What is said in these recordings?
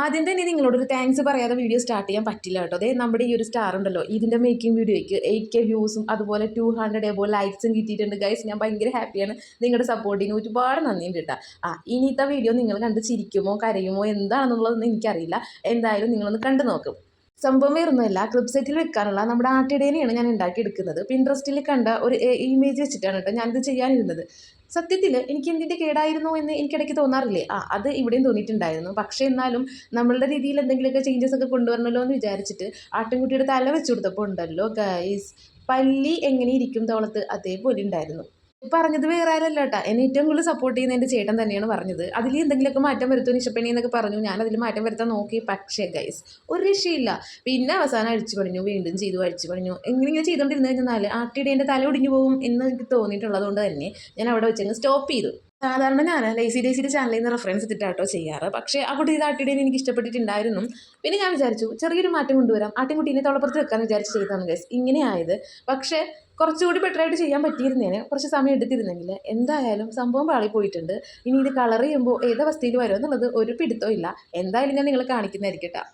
ആദ്യം തന്നെ നിങ്ങളോടൊരു താങ്ക്സ് പറയാതെ വീഡിയോ സ്റ്റാർട്ട് ചെയ്യാൻ പറ്റില്ല കേട്ടോ. അതെ നമ്മുടെ ഈ ഒരു സ്റ്റാർ ഉണ്ടല്ലോ. ഇതിന്റെ മേക്കിംഗ് വീഡിയോയ്ക്ക് എയ്റ്റ് കെ വ്യൂസും അതുപോലെ ടു ഹൺഡ്രഡ് എബോ ലൈക്സും കിട്ടിയിട്ടുണ്ട്. ഗൈസ് ഞാൻ ഭയങ്കര ഹാപ്പിയാണ് നിങ്ങളുടെ സപ്പോർട്ടിന് ഒരുപാട് നന്ദിയുണ്ട് കേട്ടോ. ആ ഇനിയത്തെ വീഡിയോ നിങ്ങൾ കണ്ട് ചിരിക്കുമോ കരയുമോ എന്താണെന്നുള്ളതൊന്നും എനിക്കറിയില്ല. എന്തായാലും നിങ്ങളൊന്ന് കണ്ടു നോക്കും. സംഭവം വരുന്നില്ല. ക്ലിപ്പ് സെറ്റിൽ വെക്കാനുള്ള നമ്മുടെ ആട്ടിടേനെയാണ് ഞാൻ ഉണ്ടാക്കിയെടുക്കുന്നത്. പിൻട്രസ്റ്റിൽ കണ്ട ഒരു ഇമേജ് വെച്ചിട്ടാണ് കേട്ടോ ഞാനിത് ചെയ്യാനിരുന്നത്. സത്യത്തിൽ എനിക്ക് എന്തിന്റെ കേടായിരുന്നു എന്ന് എനിക്കിടയ്ക്ക് തോന്നാറില്ലേ? ആ അത് ഇവിടെയും തോന്നിയിട്ടുണ്ടായിരുന്നു. പക്ഷേ എന്നാലും നമ്മളുടെ രീതിയിൽ എന്തെങ്കിലുമൊക്കെ ചേഞ്ചസ് ഒക്കെ കൊണ്ടുവരണല്ലോ എന്ന് വിചാരിച്ചിട്ട് ആട്ടിൻകുട്ടിയുടെ തല വെച്ചു കൊടുത്തപ്പോൾ ഉണ്ടല്ലോ ഗൈസ് പല്ലി എങ്ങനെ ഇരിക്കും തോളത്ത് അതേപോലെ ഉണ്ടായിരുന്നു. പറഞ്ഞത് വേറെ ആരല്ല കേട്ടോ എന്നെ ഏറ്റവും കൂടുതൽ സപ്പോർട്ട് ചെയ്യുന്ന എന്റെ ചേട്ടൻ തന്നെയാണ് പറഞ്ഞത്. അതിൽ എന്തെങ്കിലുമൊക്കെ മാറ്റം വരുത്തും നിഷപ്പണി എന്നൊക്കെ പറഞ്ഞു. ഞാൻ അതിൽ മാറ്റം വരുത്താൻ നോക്കി. പക്ഷേ ഗൈസ് ഒരു രക്ഷയില്ല. പിന്നെ അവസാനം അഴിച്ചു പണിഞ്ഞു. വീണ്ടും ചെയ്തു. അഴിച്ചു പണിഞ്ഞു. എങ്ങനെയെങ്കിലും ചെയ്തുകൊണ്ടിരുന്നു കഴിഞ്ഞാൽ ആട്ടിയുടെ തല ഒടിഞ്ഞു പോകും എന്ന് എനിക്ക് തോന്നിയിട്ടുള്ളത് കൊണ്ട് തന്നെ ഞാൻ അവിടെ വെച്ചങ്ങ് സ്റ്റോപ്പ് ചെയ്തു. സാധാരണ ഞാൻ ലേസി ഡേസിയുടെ ചാനലിൽ നിന്ന് റെഫറൻസ് ഇട്ടിട്ടാട്ടോ ചെയ്യാറ്. പക്ഷേ ആ കുട്ടി ഇത് ആട്ടിയുടെ എനിക്ക് ഇഷ്ടപ്പെട്ടിട്ടുണ്ടായിരുന്നു. പിന്നെ ഞാൻ വിചാരിച്ചു ചെറിയൊരു മാറ്റം കൊണ്ടുവരാം. ആട്ടിൻകുട്ടീനെ തൊളപ്പുറത്ത് വെക്കാമെന്ന് വിചാരിച്ച് ചെയ്താണ് ഗസ് ഇങ്ങനെയായത് പക്ഷേ കുറച്ചുകൂടി ബെറ്റർ ആയിട്ട് ചെയ്യാൻ പറ്റിയിരുന്നേനെ. കുറച്ച് സമയം എടുത്തിരുന്നെങ്കിൽ എന്തായാലും സംഭവം പാളിപ്പോയിട്ടുണ്ട് ഇനി ഇത് കളർ ചെയ്യുമ്പോൾ ഏത് വരുമോ എന്നുള്ളത് ഒരു പിടുത്തവും ഇല്ല. എന്തായാലും ഞാൻ നിങ്ങളെ കാണിക്കുന്നതായിരിക്കും കേട്ടോ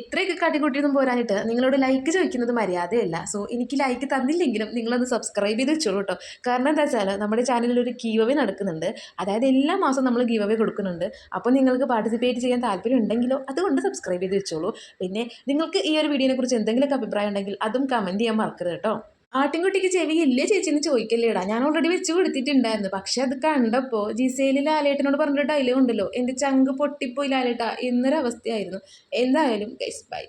ഇത്രയൊക്കെ കാട്ടിക്കൂട്ടിയൊന്നും പോരാനിട്ട് നിങ്ങളോട് ലൈക്ക് ചോദിക്കുന്നത് മര്യാദയല്ല. സോ എനിക്ക് ലൈക്ക് തന്നില്ലെങ്കിലും നിങ്ങളൊന്ന് സബ്സ്ക്രൈബ് ചെയ്ത് വെച്ചോളൂ കേട്ടോ കാരണം എന്താ വെച്ചാൽ നമ്മുടെ ചാനലിൽ ഒരു ഗീവവേ നടക്കുന്നുണ്ട്. അതായത് എല്ലാ മാസവും നമ്മൾ ഗീവവേ കൊടുക്കുന്നുണ്ട്. അപ്പോൾ നിങ്ങൾക്ക് പാർട്ടിസിപ്പേറ്റ് ചെയ്യാൻ താല്പര്യം ഉണ്ടെങ്കിലോ അതുകൊണ്ട് സബ്സ്ക്രൈബ് ചെയ്ത് വെച്ചോളൂ. പിന്നെ നിങ്ങൾക്ക് ഈ ഒരു വീഡിയോനെക്കുറിച്ച് എന്തെങ്കിലുമൊക്കെ അഭിപ്രായം ഉണ്ടെങ്കിൽ അതും കമന്റ് ചെയ്യാൻ മറക്കരുത് കേട്ടോ ആട്ടിൻകുട്ടിക്ക് ചെവി ഇല്ലേ ചേച്ചിന്ന് ചോദിക്കല്ലേടാ. ഞാൻ ഓൾറെഡി വെച്ച് കൊടുത്തിട്ടുണ്ടായിരുന്നു. പക്ഷെ അത് കണ്ടപ്പോൾ ജിസേലി ലാലേട്ടനോട് പറഞ്ഞിട്ട് ഡയലോഗ് ഉണ്ടല്ലോ. എന്റെ ചങ്ക് പൊട്ടിപ്പോയി ലാലേട്ടാ എന്നൊരവസ്ഥയായിരുന്നു. എന്തായാലും ഗൈസ് ബൈ